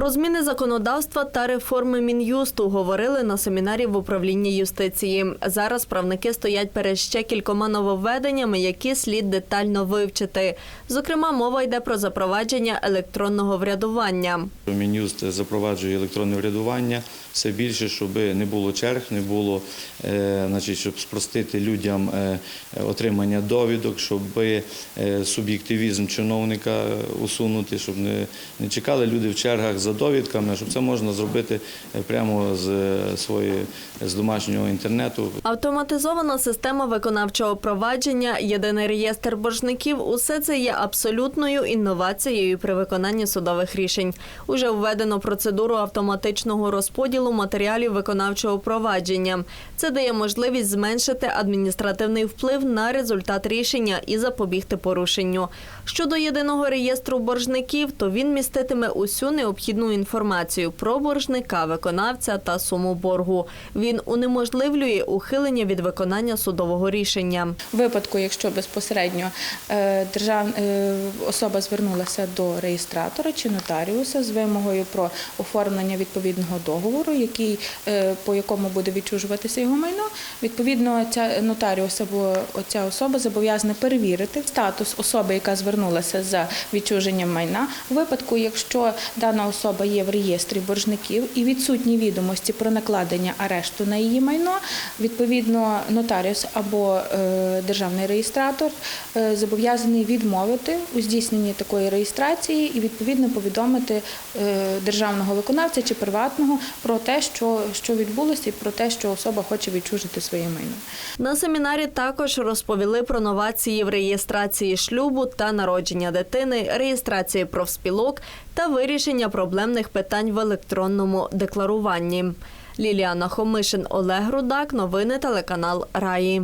Про зміни законодавства та реформи мін'юсту говорили на семінарі в управлінні юстиції. Зараз правники стоять перед ще кількома нововведеннями, які слід детально вивчити. Зокрема, мова йде про запровадження електронного врядування. Мін'юст запроваджує електронне врядування все більше, щоб не було черг, не було, е, значить, щоб спростити людям е, отримання довідок, щоб е, суб'єктивізм чиновника усунути, щоб не, чекали люди в чергах за довідками, щоб це можна зробити е, прямо з е, своєї з домашнього інтернету. Автоматизована система виконавчого провадження, єдиний реєстр боржників – усе це є абсолютною інновацією при виконанні судових рішень. Уже введено процедуру автоматичного розподілу матеріалів виконавчого провадження. Це дає можливість зменшити адміністративний вплив на результат рішення і запобігти порушенню. Щодо єдиного реєстру боржників, то він міститиме усю необхідну інформацію про боржника, виконавця та суму боргу. Він унеможливлює ухилення від виконання судового рішення. В випадку, якщо безпосередньо е, держав... е, особа звернулася до реєстратора чи нотаріуса з вимогою про оформлення відповідного договору, який, е, по якому буде відчужуватися його майно, відповідно, ця нотаріус або ця особа зобов'язана перевірити статус особи, яка звернулася за відчуженням майна. У випадку, якщо дана особа є в реєстрі боржників і відсутні відомості про накладення арешту на її майно, відповідно нотаріус або е, державний реєстратор е, зобов'язаний відмовити у здійсненні такої реєстрації і відповідно повідомити е, державного виконавця чи приватного про те, що, що відбулося, і про те, що особа хоче відчужити своє майно. На семінарі також розповіли про новації в реєстрації шлюбу та народження дитини, реєстрації профспілок та вирішення проблемних питань в електронному декларуванні. Ліліана Хомишин, Олег Рудак. Новини телеканал Раї.